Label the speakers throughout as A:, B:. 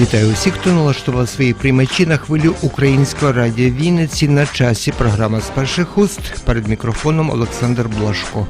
A: Вітаю усіх, хто налаштував свої приймачі на хвилю українського радіо Вінниці на часі. Програма з перших уст перед мікрофоном Олександр Блашко.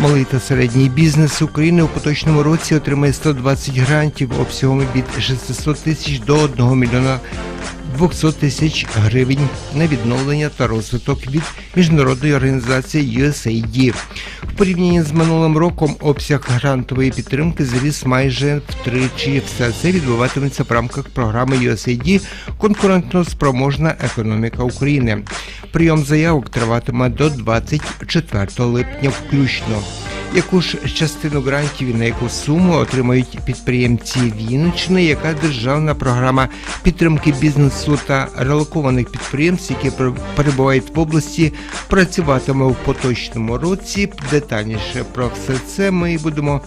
A: Малий та середній бізнес України у поточному році отримає 120 грантів обсягом від 600 тисяч до 1 мільйона 200 тисяч гривень на відновлення та розвиток від міжнародної організації USAID. В порівнянні з минулим роком обсяг грантової підтримки зріс майже втричі. Все це відбуватиметься в рамках програми USAID Конкурентно спроможна економіка України. Прийом заявок триватиме до 24 липня включно. Яку ж частину грантів і на яку суму отримають підприємці Вінниччини, яка державна програма підтримки бізнесу та релокованих підприємств, які пер- перебувають в області, працюватиме у поточному році. Детальніше про все це ми будемо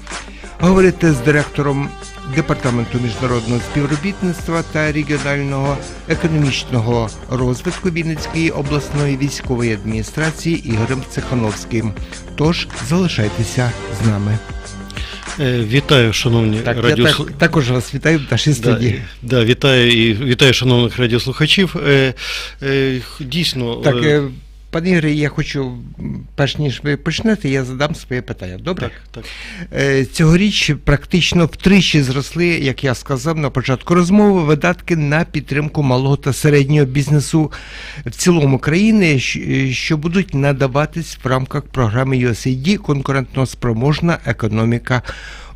A: говорити з директором департаменту міжнародного співробітництва та регіонального економічного розвитку Вінницької обласної військової адміністрації Ігорем Цехановським. Тож залишайтеся з нами.
B: Е, Вітаю, шановні
A: Так, я так, також вас вітаю в нашій студії.
B: да, вітаю і вітаю шановних радіослухачів. Е, е, дійсно,
A: Так, пане Ігоре, я хочу, перш ніж ви почнете, я задам своє питання. Добре?
B: так, так.
A: Е, Цьогоріч практично втричі зросли, як я сказав на початку розмови, видатки на підтримку малого та середнього бізнесу в цілому країни, що будуть надаватись в рамках програми USAID конкурентно спроможна економіка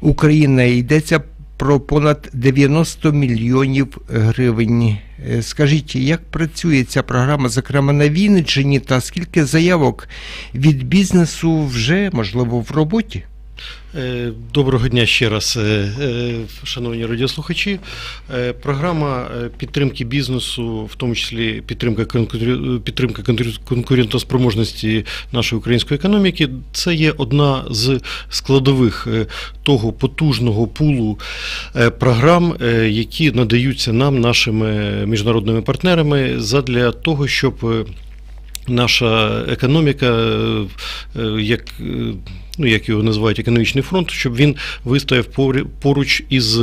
A: України. Йдеться про понад 90 мільйонів гривень. Е, Скажіть, як працює ця програма, зокрема на Вінниччині, та скільки заявок від бізнесу вже можливо в роботі?
B: Е, Доброго дня ще раз, е, е, шановні радіослухачі. Програма підтримки бізнесу, в тому числі підтримка підтримка конкурентоспроможності нашої української економіки, це є одна з складових того потужного пулу програм, які надаються нам, нашими міжнародними партнерами, задля того, щоб наша економіка, е, е, як, е, ну, як його називають, економічний фронт, щоб він вистояв поруч із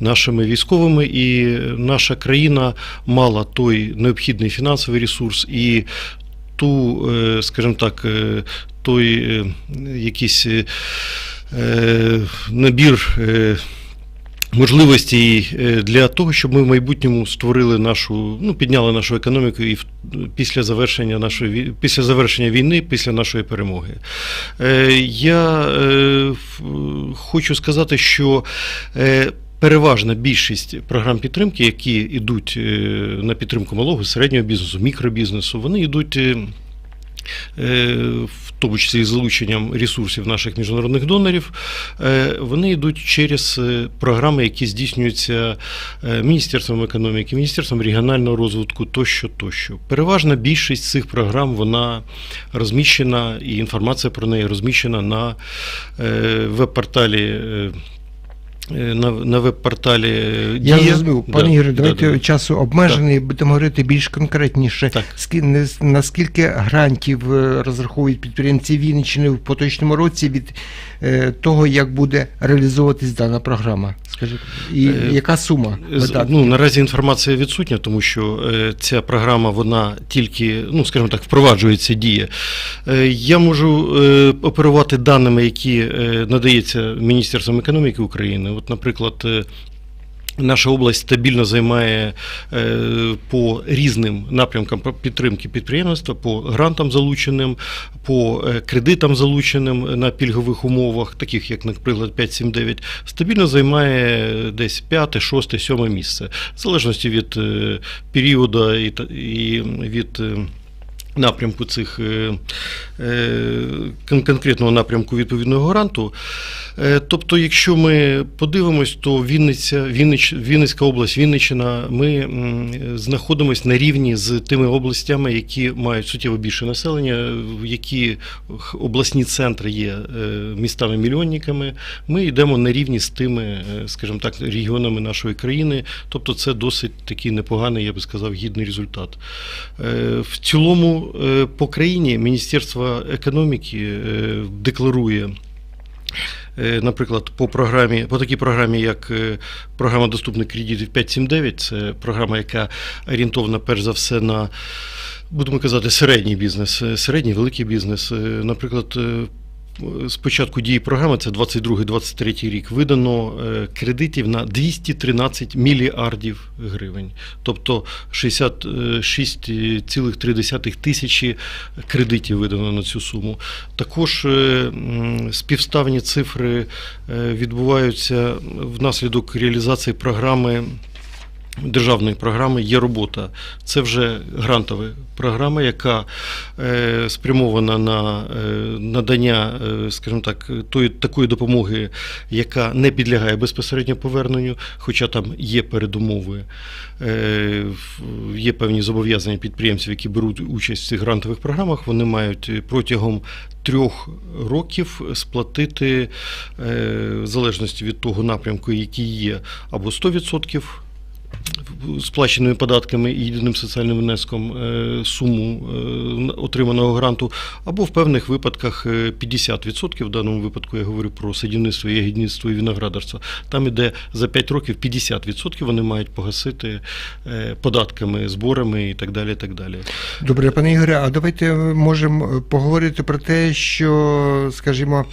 B: нашими військовими, і наша країна мала той необхідний фінансовий ресурс і ту, скажімо так, той якийсь набір. Можливості е, для того, щоб ми в майбутньому створили нашу, ну підняли нашу економіку і після завершення нашої після завершення війни, після нашої перемоги. Е, Я е, хочу сказати, що переважна більшість програм підтримки, які йдуть на підтримку малого, середнього бізнесу, мікробізнесу, вони йдуть. Е, В тому числі з залученням ресурсів наших міжнародних донорів, е, вони йдуть через е, програми, які здійснюються Міністерством економіки, Міністерством регіонального розвитку тощо, тощо. Переважна більшість цих програм вона розміщена, і інформація про неї розміщена на веб-порталі. Е, На, на веб-порталі е,
A: Я
B: Да,
A: пане
B: да,
A: давайте
B: да, да.
A: часу обмежений, будемо говорити більш конкретніше.
B: Так.
A: Не Наскільки грантів е, розраховують підприємці Вінниччини в поточному році від е, того, як буде реалізовуватись дана програма? Скажіть, і
B: Е,
A: яка сума видатків?
B: Ну, наразі інформація відсутня, тому що е, ця програма, вона тільки, ну, скажімо так, впроваджується діє. Е, я можу е, оперувати даними, які е, надається Міністерством економіки України. От, наприклад, е, Наша область стабільно займає е, по різним напрямкам підтримки підприємництва, по грантам залученим, по е, кредитам залученим на пільгових умовах, таких як, наприклад, 579, стабільно займає десь 5, 6, 7 місце, в залежності від е, періоду і, від. Напрямку цих е, е, кон- конкретного напрямку відповідного гранту. Е, Тобто, якщо ми подивимось, то Вінниця, Віннич, Вінницька область, Вінниччина, ми знаходимося на рівні з тими областями, які мають суттєво більше населення, в які обласні центри є містами-мільйонниками. Ми йдемо на рівні з тими, скажімо так, регіонами нашої країни. Тобто, це досить такий непоганий, я би сказав, гідний результат. В цілому е, по країні Міністерство економіки е, декларує Е, Наприклад, по програмі, по такій програмі, як програма доступних кредитів 579, це програма, яка орієнтована перш за все на, будемо казати, середній бізнес, середній великий бізнес. Наприклад, з початку дії програми, це 22-23 рік, видано е, кредитів на 213 мільярдів гривень, тобто 66,3 тисячі кредитів видано на цю суму. Також е, співставні цифри е, відбуваються внаслідок реалізації програми. Державної програми є робота. Це вже грантова програма, яка е, спрямована на е, надання, е, скажімо так, тої такої допомоги, яка не підлягає безпосередньо поверненню, хоча там є передумови, є певні зобов'язання підприємців, які беруть участь в цих грантових програмах. Вони мають протягом трьох років сплатити, в залежності від того напрямку, який є, або 100% сплаченими податками і єдиним соціальним внеском е, суму е, отриманого гранту, або в певних випадках е, 50%, в даному випадку я говорю про садівництво, ягідництво і виноградарство. Там іде за 5 років 50% вони мають погасити е, податками, зборами і так далі. Так далі.
A: Добре, пане Ігоре, а давайте можемо поговорити про те, що, скажімо,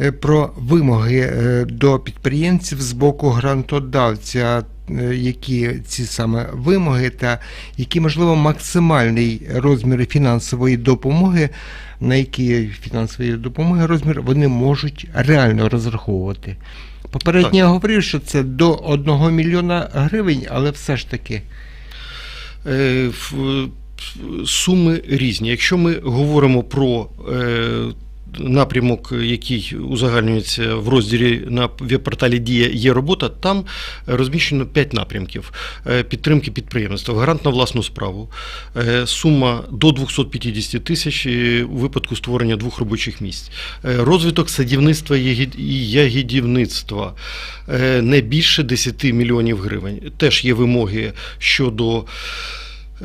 A: е, про вимоги е, до підприємців з боку грантодавця, е, які ці саме вимоги, та які, можливо, максимальний розмір фінансової допомоги, на які фінансової допомоги розмір вони можуть реально розраховувати. Попередньо
B: Так.
A: я говорив, що це до 1 мільйона гривень, але все ж таки.
B: Е, Суми різні. Якщо ми говоримо про е, напрямок, який узагальнюється в розділі на веб-порталі Дія є робота, там розміщено 5 напрямків Е, підтримки підприємництва, грант на власну справу, е, сума до 250 тисяч е, у випадку створення двох робочих місць, розвиток садівництва і ягідівництва не більше 10 мільйонів гривень. Теж є вимоги щодо.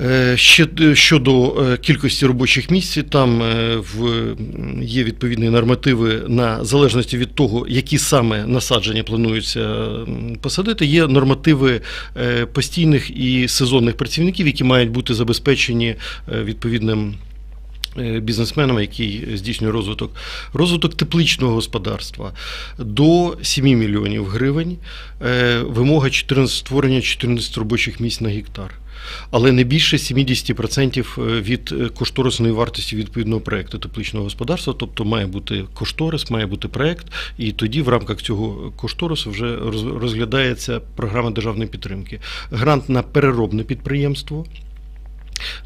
B: Е, е, щодо е, кількості робочих місць, там є відповідні нормативи на залежності від того, які саме насадження плануються посадити. Є нормативи постійних і сезонних працівників, які мають бути забезпечені відповідним. Бізнесменам, який здійснює розвиток, розвиток тепличного господарства до 7 мільйонів гривень, вимога 14, створення 14 робочих місць на гектар але не більше 70% від е, кошторисної вартості відповідного проекту тепличного господарства. Тобто має бути кошторис, має бути проект, і тоді в рамках цього кошторису вже розглядається програма державної підтримки. Грант на переробне підприємство.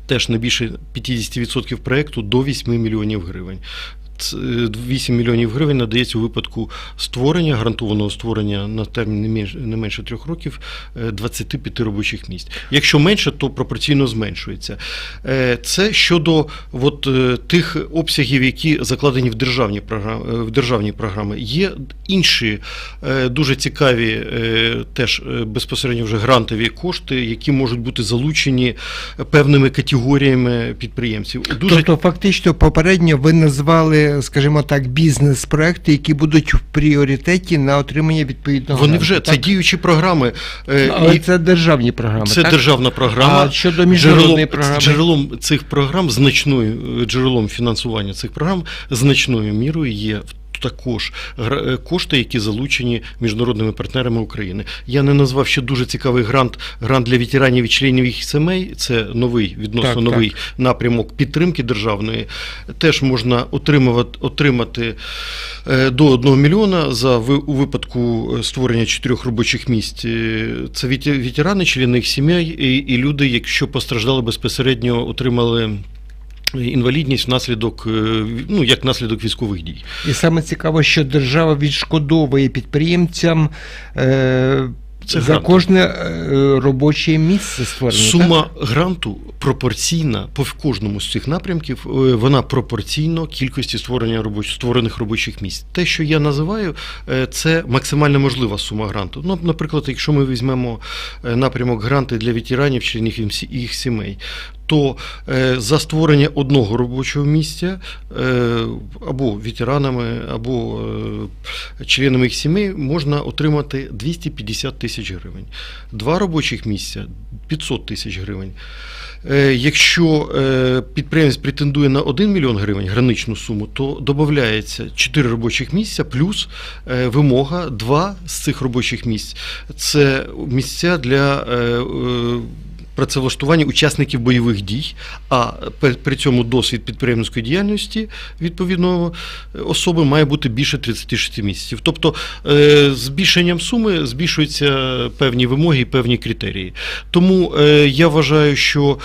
B: Теж не більше 50% проекту до 8 мільйонів гривень. Ц- е, 8 мільйонів гривень надається у випадку створення, гарантованого створення на термін не менше, трьох років е, 25 робочих місць. Якщо менше, то пропорційно зменшується. Е, Це щодо от, е, тих обсягів, які закладені в державні програми. В державні програми. Є інші е, дуже цікаві е, теж е, безпосередньо вже грантові кошти, які можуть бути залучені певними категоріями підприємців. Дуже
A: Тобто, фактично, попередньо ви назвали, скажімо так, бізнес-проекти, які будуть в пріоритеті на отримання відповідного.
B: вони
A: гранту,
B: вже це діючі програми. е,
A: Але
B: і
A: це державні програми.
B: це
A: так?
B: державна програма.
A: А щодо міжнародної програми?
B: джерелом цих програм, значною е, джерелом фінансування цих програм, значною мірою є в- також е, кошти, які залучені міжнародними партнерами України. Я не назвав ще дуже цікавий грант, грант для ветеранів і членів їх сімей. Це новий відносно
A: Так,
B: новий напрямок підтримки державної. Теж можна отримувати, отримати е, до 1 мільйона за у випадку е, створення чотирьох робочих місць. Це ветерани, члени їх сімей і, і люди, якщо постраждали безпосередньо, отримали. Інвалідність внаслідок, е, ну як наслідок військових дій.
A: І саме цікаво, що держава відшкодовує підприємцям е,
B: Це
A: за
B: грант.
A: кожне е, робоче місце створення. так?
B: Сума гранту пропорційна по кожному з цих напрямків. е, Вона пропорційно кількості створення робоч... створених робочих місць. Те, що я називаю, це максимально можлива сума гранту. Ну, наприклад, якщо ми візьмемо напрямок гранти для ветеранів, членів їх сімей. То е, за створення одного робочого місця е, або ветеранами, або е, членами їх сімей можна отримати 250 тисяч гривень. Два робочих місця 500 тисяч гривень. Якщо підприємець претендує на 1 мільйон гривень граничну суму, то додається 4 робочих місця плюс вимога 2 з цих робочих місць. Це місця для працевлаштування учасників бойових дій, а при цьому досвід підприємницької діяльності відповідного е, особи має бути більше 36 місяців. Тобто е, збільшенням суми збільшуються певні вимоги і певні критерії. Тому е, я вважаю, що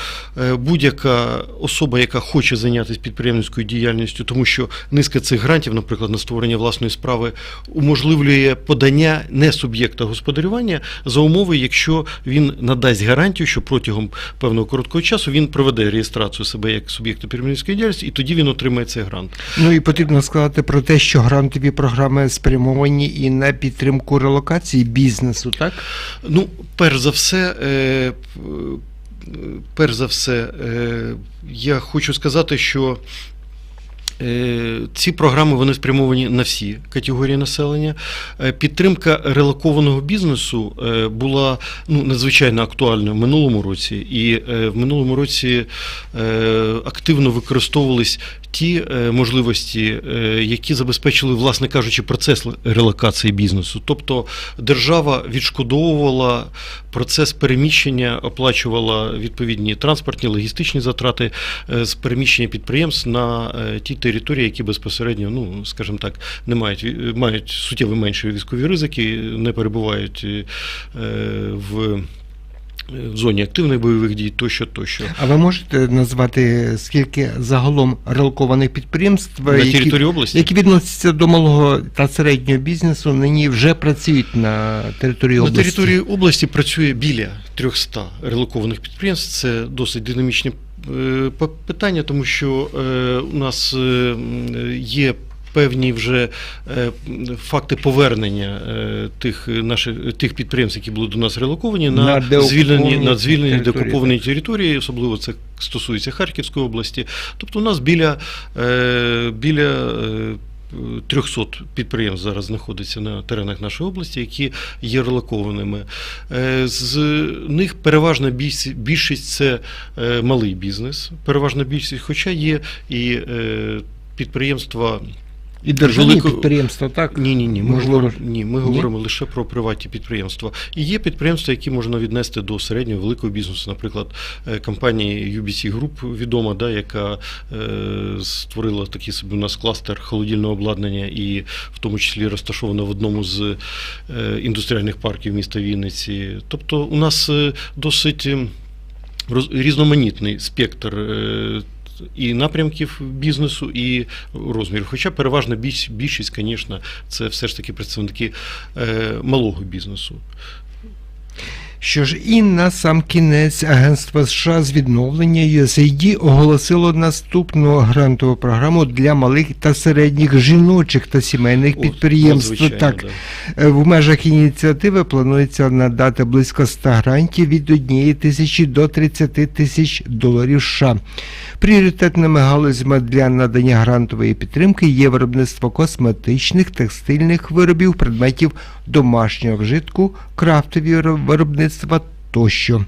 B: будь-яка особа, яка хоче зайнятися підприємницькою діяльністю, тому що низка цих грантів, наприклад, на створення власної справи, уможливлює подання не суб'єкта господарювання за умови, якщо він надасть гарантію, що протягом певного короткого часу він проведе реєстрацію себе як суб'єкту підприємницької діяльності, і тоді він отримає цей грант.
A: Ну і потрібно сказати про те, що грантові програми спрямовані і на підтримку релокації бізнесу, так?
B: Ну, перш за все, е, е, перш за все, е, я хочу сказати, що ці програми вони спрямовані на всі категорії населення. Е, Підтримка релокованого бізнесу е, була ну, надзвичайно актуальною в минулому році, і е, в минулому році е, активно використовувались ті е, можливості, е, які забезпечили, власне кажучи, процес релокації бізнесу. Тобто держава відшкодовувала процес переміщення, оплачувала відповідні транспортні, логістичні затрати е, з переміщення підприємств на е, ті території, які безпосередньо, ну скажімо так, не мають мають суттєво менші військові ризики, не перебувають е, в. В зоні активних бойових дій тощо, тощо.
A: А ви можете назвати скільки загалом релокованих підприємств,
B: На
A: які,
B: території області?
A: які відносяться до малого та середнього бізнесу, нині вже працюють на території області?
B: На території області працює біля 300 релокованих підприємств. Це досить динамічні е, питання, тому що е, у нас е, є. Певні вже е, факти повернення е, тих наших тих підприємств, які були до нас релоковані, на,
A: На
B: звільнені на звільнені деокуповані території, особливо це стосується Харківської області. Тобто у нас біля, е, біля е, 300 підприємств зараз знаходиться на теренах нашої області, які є релокованими. Е, З них переважна більшість- це е, малий бізнес, переважна більшість, хоча є і е, підприємства.
A: І державні
B: Велико-
A: підприємства, так?
B: Ні, ні, ні. Ми,
A: Можливо,
B: говоримо, ні, ми
A: ні?
B: говоримо лише про приватні підприємства. І є підприємства, які можна віднести до середнього великого бізнесу. Наприклад, е, компанія UBC Group відома, да, яка е, створила такий собі у нас кластер холодильного обладнання, і в тому числі розташована в одному з е, індустріальних парків міста Вінниці. Тобто, у нас е, досить е, роз- різноманітний спектр. е, І напрямків бізнесу, і розмірів. Хоча переважна більшість, звісно, це все ж таки представники е, малого бізнесу.
A: Що ж, і на сам кінець Агентство США з відновлення USAID оголосило наступну грантову програму для малих та середніх жіночих та сімейних
B: О,
A: підприємств.
B: надзвичайно,
A: Так,
B: да.
A: Е, В межах ініціативи планується надати близько 100 грантів від 1 тисячі до 30 тисяч доларів США. Пріоритетними галузями для надання грантової підтримки є виробництво косметичних, текстильних виробів, предметів домашнього вжитку, крафтові виро- виробництва тощо.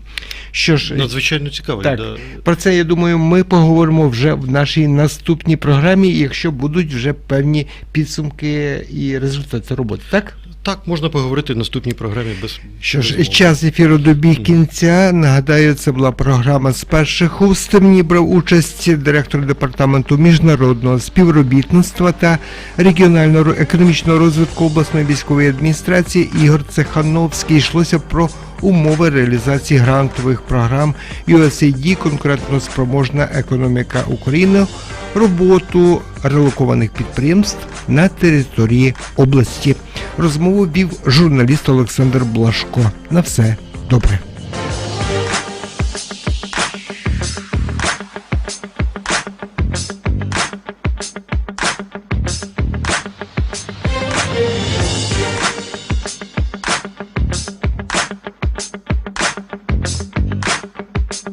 A: Що ж,
B: Надзвичайно цікаво.
A: Так.
B: Да.
A: про це я думаю, ми поговоримо вже в нашій наступній програмі, якщо будуть вже певні підсумки і результати роботи. Так?
B: Так, можна поговорити в наступній програмі без
A: Що ж,
B: безумовно.
A: час ефіру добіг кінця. Нагадаю, це була програма з перших уст. В ній брав участь директор департаменту міжнародного співробітництва та регіонального економічного розвитку обласної військової адміністрації Ігор Цехановський. Йшлося про умови реалізації грантових програм USAID, конкурентно спроможна економіка України, роботу релокованих підприємств на території області. Розмову вів журналіст Олександр Блашко. На все добре.